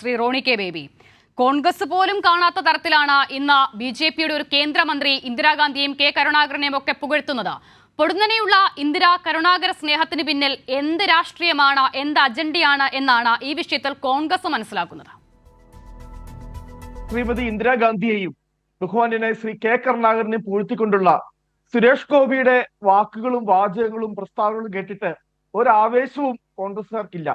Shri Roni K Baby. Congress പോലും കാണാത്ത തരത്തിലാണ് ഇന്ന് ബി ജെ പിയുടെ ഒരു കേന്ദ്രമന്ത്രി ഇന്ദിരാഗാന്ധിയെയും കെ കരുണാകരനെയും ഒക്കെ പുകഴ്ത്തുന്നത്. പൊടുന്നനെയുള്ള ഇന്ദിരാ കരുണാകര സ്നേഹത്തിന് പിന്നിൽ എന്ത് രാഷ്ട്രീയമാണ് എന്ത് അജണ്ടയാണ് എന്നാണ് ഈ വിഷയത്തിൽ കോൺഗ്രസ് മനസ്സിലാക്കുന്നത്. ശ്രീമതി ഇന്ദിരാഗാന്ധിയെയും ബഹുമാന്യനായ ശ്രീ കെ കരുണാകരനെയും പൂഴ്ത്തിക്കൊണ്ടുള്ള സുരേഷ് ഗോപിയുടെ വാക്കുകളും വാചകങ്ങളും പ്രസ്താവനകളും കേട്ടിട്ട് ഒരാവേശവും കോൺഗ്രസുകാർക്കില്ല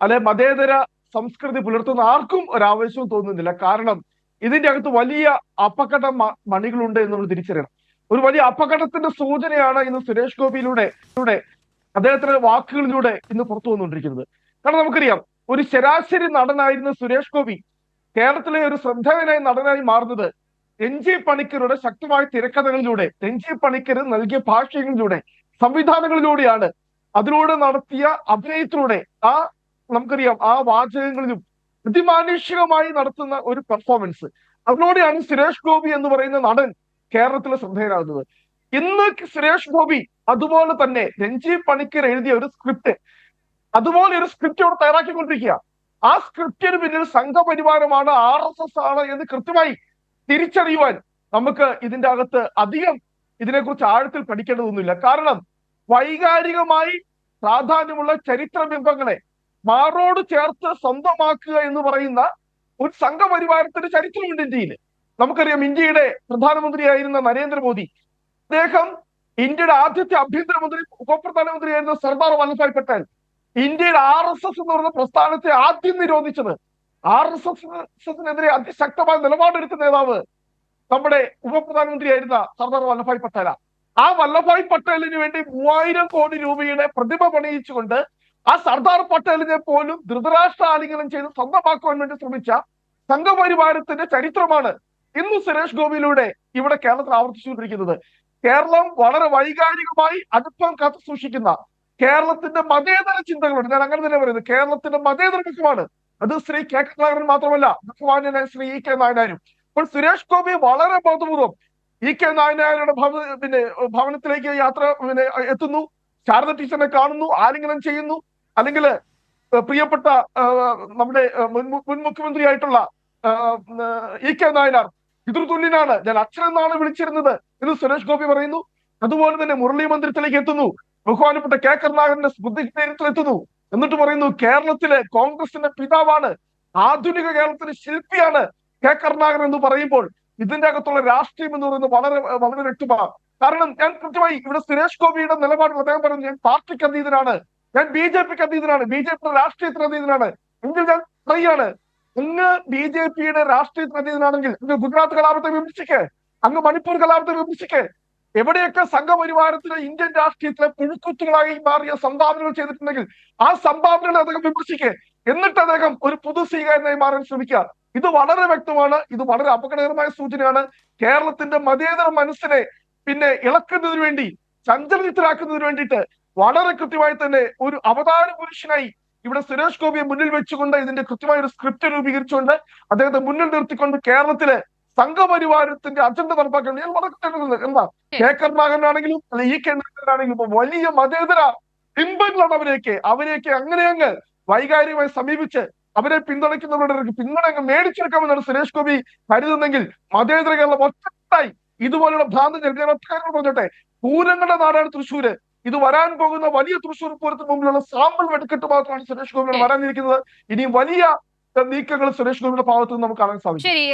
അല്ലെ മതേതര സംസ്കൃതി പുലർത്തുന്ന ആർക്കും ഒരാവശ്യവും തോന്നുന്നില്ല. കാരണം ഇതിന്റെ അകത്ത് വലിയ അപകട മണികളുണ്ട് എന്ന് നമ്മൾ തിരിച്ചറിയണം. ഒരു വലിയ അപകടത്തിന്റെ സൂചനയാണ് ഇന്ന് സുരേഷ് ഗോപിയിലൂടെ ലൂടെ അദ്ദേഹത്തിന്റെ വാക്കുകളിലൂടെ ഇന്ന് പുറത്തു വന്നുകൊണ്ടിരിക്കുന്നത്. കാരണം നമുക്കറിയാം ഒരു ശരാശരി നടനായിരുന്ന സുരേഷ് ഗോപി കേരളത്തിലെ ഒരു ശ്രദ്ധേയനായ നടനായി മാറുന്നത് രഞ്ജി പണിക്കരുടെ ശക്തമായ തിരക്കഥകളിലൂടെ രഞ്ജി പണിക്കർ നൽകിയ ഭാഷകളിലൂടെ സംവിധാനങ്ങളിലൂടെയാണ്. അതിലൂടെ നടത്തിയ അഭിനയത്തിലൂടെ ആ നമുക്കറിയാം ആ വാചകങ്ങളിലും അതിമാനുഷികമായി നടത്തുന്ന ഒരു പെർഫോമൻസ് അതിനോടെയാണ് സുരേഷ് ഗോപി എന്ന് പറയുന്ന നടൻ കേരളത്തിൽ ശ്രദ്ധേയനാകുന്നത്. ഇന്ന് സുരേഷ് ഗോപി അതുപോലെ തന്നെ രഞ്ജി പണിക്കർ എഴുതിയ ഒരു സ്ക്രിപ്റ്റ് അതുപോലെ ഒരു സ്ക്രിപ്റ്റ് അവിടെ തയ്യാറാക്കിക്കൊണ്ടിരിക്കുക. ആ സ്ക്രിപ്റ്റിന് പിന്നിൽ സംഘപരിവാരമാണ് ആർ എസ് എസ് ആണ് എന്ന് കൃത്യമായി തിരിച്ചറിയുവാൻ നമുക്ക് ഇതിന്റെ അകത്ത് അധികം ഇതിനെക്കുറിച്ച് ആഴത്തിൽ പഠിക്കേണ്ടതൊന്നുമില്ല. കാരണം വൈകാരികമായി പ്രാധാന്യമുള്ള ചരിത്ര ബിംബങ്ങളെ മാറോട് ചേർത്ത് സ്വന്തമാക്കുക എന്ന് പറയുന്ന ഒരു സംഘപരിവാരത്തിന്റെ ചരിത്രമുണ്ട് ഇന്ത്യയിൽ. നമുക്കറിയാം ഇന്ത്യയുടെ പ്രധാനമന്ത്രിയായിരുന്ന നരേന്ദ്രമോദി. അദ്ദേഹം ഇന്ത്യയുടെ ആദ്യത്തെ ആഭ്യന്തരമന്ത്രി ഉപപ്രധാനമന്ത്രിയായിരുന്ന സർദാർ വല്ലഭായ് പട്ടേൽ. ഇന്ത്യയുടെ ആർ എസ് എസ് എന്ന് പറയുന്ന പ്രസ്ഥാനത്തെ ആദ്യം നിരോധിച്ചത് ആർ എസ് എസിനെതിരെ അതിശക്തമായ നിലപാടെടുത്ത നേതാവ് നമ്മുടെ ഉപപ്രധാനമന്ത്രിയായിരുന്ന സർദാർ വല്ലഭായ് പട്ടേല ആ വല്ലഭായ് പട്ടേലിന് വേണ്ടി മൂവായിരം കോടി രൂപയുടെ പ്രതിമ പണിയിച്ചുകൊണ്ട് ആ സർദാർ പട്ടേലിനെ പോലും ധൃതരാഷ്ട്ര ആലിംഗനം ചെയ്ത് സ്വന്തമാക്കുവാൻ വേണ്ടി ശ്രമിച്ച സംഘപരിവാരത്തിന്റെ ചരിത്രമാണ് ഇന്ന് സുരേഷ് ഗോപിയിലൂടെ ഇവിടെ കേരളത്തിൽ ആവർത്തിച്ചുകൊണ്ടിരിക്കുന്നത്. കേരളം വളരെ വൈകാരികമായി അടുപ്പം കാത്തു സൂക്ഷിക്കുന്ന കേരളത്തിന്റെ മതേതര ചിന്തകളുണ്ട്. ഞാൻ അങ്ങനെ തന്നെ പറയുന്നത് കേരളത്തിന്റെ മതേതര മുഖമാണ് അത് ശ്രീ കെ കരുണാകരൻ മാത്രമല്ല ബഹുമാന്യനായ ശ്രീ ഇ കെ നായനാരും. അപ്പോൾ സുരേഷ് ഗോപി വളരെ ബോധപൂർവം ഇ കെ നായനാരുടെ ഭവ പിന്നെ ഭവനത്തിലേക്ക് യാത്ര പിന്നെ എത്തുന്നു. ശാരദ ടീച്ചറിനെ കാണുന്നു ആലിംഗനം ചെയ്യുന്നു. അല്ലെങ്കിൽ പ്രിയപ്പെട്ട നമ്മുടെ മുൻ മുഖ്യമന്ത്രിയായിട്ടുള്ള ഇ കെ നായനാർ പിതൃതുല്യനാണ്. ഞാൻ അച്ഛൻ എന്നാണ് വിളിച്ചിരുന്നത് എന്ന് സുരേഷ് ഗോപി പറയുന്നു. അതുപോലെ തന്നെ മുരളി മന്ദിരത്തിലേക്ക് എത്തുന്നു. ബഹുമാനപ്പെട്ട കെ കരുണാകരന്റെ സ്മൃതി എത്തുന്നു എന്നിട്ട് പറയുന്നു കേരളത്തിലെ കോൺഗ്രസിന്റെ പിതാവാണ് ആധുനിക കേരളത്തിന്റെ ശില്പിയാണ് കെ കരുണാകരൻ എന്ന് പറയുമ്പോൾ ഇതിന്റെ അകത്തുള്ള രാഷ്ട്രീയം എന്ന് പറയുന്നത് വളരെ വളരെ വ്യക്തമാണ്. കാരണം ഞാൻ കൃത്യമായി ഇവിടെ സുരേഷ് ഗോപിയുടെ നിലപാട് അദ്ദേഹം പറഞ്ഞു ഞാൻ പാർട്ടിക്ക് അതീതനാണ്. ഞാൻ ബി ജെ പിക്ക് അതീതനാണ് ബി ജെ പിയുടെ രാഷ്ട്രീയത്തിന് അതീതനാണ് എങ്കിൽ ഞാൻ പറയാണ് അങ്ങ് ബി ജെ പിയുടെ രാഷ്ട്രീയത്തിന് അതീതനാണെങ്കിൽ അങ്ങ് ഗുജറാത്ത് കലാപത്തെ വിമർശിക്കേ. അങ്ങ് മണിപ്പൂർ കലാപത്തെ വിമർശിക്കേ. എവിടെയൊക്കെ സംഘപരിവാരത്തിലെ ഇന്ത്യൻ രാഷ്ട്രീയത്തിലെ പുഴുക്കുത്തുകളായി മാറിയ സംഭാവനകൾ ചെയ്തിട്ടുണ്ടെങ്കിൽ ആ സംഭാവനകളെ അദ്ദേഹം വിമർശിക്കേ. എന്നിട്ട് അദ്ദേഹം ഒരു പൊതു സ്വീകാരനായി മാറാൻ ശ്രമിക്കുക. ഇത് വളരെ വ്യക്തമാണ്. ഇത് വളരെ അപകടകരമായ സൂചനയാണ്. കേരളത്തിന്റെ മതേതര മനസ്സിനെ പിന്നെ ഇളക്കുന്നതിന് വേണ്ടി ചഞ്ചലത്തിലാക്കുന്നതിന് വേണ്ടിയിട്ട് വളരെ കൃത്യമായി തന്നെ ഒരു അവതാര പുരുഷനായി ഇവിടെ സുരേഷ് ഗോപിയെ മുന്നിൽ വെച്ചുകൊണ്ട് ഇതിന്റെ കൃത്യമായ ഒരു സ്ക്രിപ്റ്റ് രൂപീകരിച്ചുകൊണ്ട് അദ്ദേഹത്തെ മുന്നിൽ നിർത്തിക്കൊണ്ട് കേരളത്തിലെ സംഘപരിവാരത്തിന്റെ അജണ്ട നടപ്പാക്കാൻ ഞാൻ വളരെ എന്താ? കെ. കരുണാകരനാണെങ്കിലും ഇ. ഈ കേന്ദ്രത്തിലാണെങ്കിലും ഇപ്പൊ വലിയ മതേതര പിമ്പങ്ങളാണ് അവരെയൊക്കെ. അവരെയൊക്കെ അങ്ങനെ അങ്ങ് വൈകാരികമായി സമീപിച്ച് അവരെ പിന്തുണയ്ക്കുന്നവരുടെ പിന്തുണ അങ്ങ് മേടിച്ചെടുക്കാമെന്നാണ് സുരേഷ് ഗോപി കരുതുന്നെങ്കിൽ മതേതര കേരളം ഒറ്റത്തായി ഇതുപോലുള്ള ഭ്രാന്തം ജനത ഞാൻ ഒറ്റ കാര്യം പറഞ്ഞോട്ടെ? പൂരങ്ങളുടെ നാടാണ് തൃശ്ശൂര്. ഇത് വരാൻ പോകുന്ന വലിയ തൃശ്ശൂർ പൂരത്തിന് മുമ്പിലുള്ള സാമ്പിൾ വെടിക്കെട്ട് മാത്രമാണ് സുരേഷ് ഗോപിയുടെ വരാനിരിക്കുന്നത്. ഇനി വലിയ നീക്കങ്ങൾ സുരേഷ് ഗോപിയുടെ ഭാഗത്ത് നിന്ന് നമുക്ക് കാണാൻ സാധിക്കും.